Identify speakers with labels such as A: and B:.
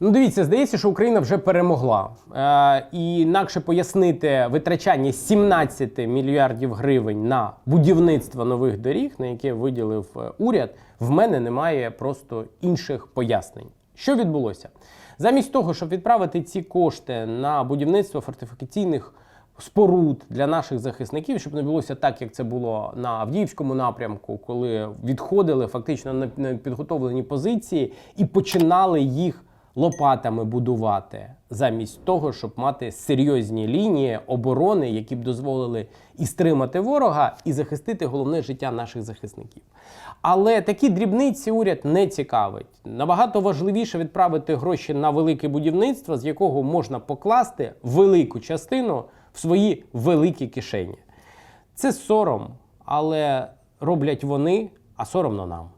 A: Ну, дивіться, здається, що Україна вже перемогла. Е, інакше пояснити витрачання 17 мільярдів гривень на будівництво нових доріг, на яке виділив е, уряд, в мене немає просто інших пояснень. Що відбулося? Замість того, щоб відправити ці кошти на будівництво фортифікаційних споруд для наших захисників, щоб не булося так, як це було на Авдіївському напрямку, коли відходили фактично на підготовлені позиції і починали їх лопатами будувати, замість того, щоб мати серйозні лінії оборони, які б дозволили і стримати ворога, і захистити головне життя наших захисників. Але такі дрібниці уряд не цікавить. Набагато важливіше відправити гроші на велике будівництво, з якого можна покласти велику частину в свої великі кишені. Це сором, але роблять вони, а соромно нам.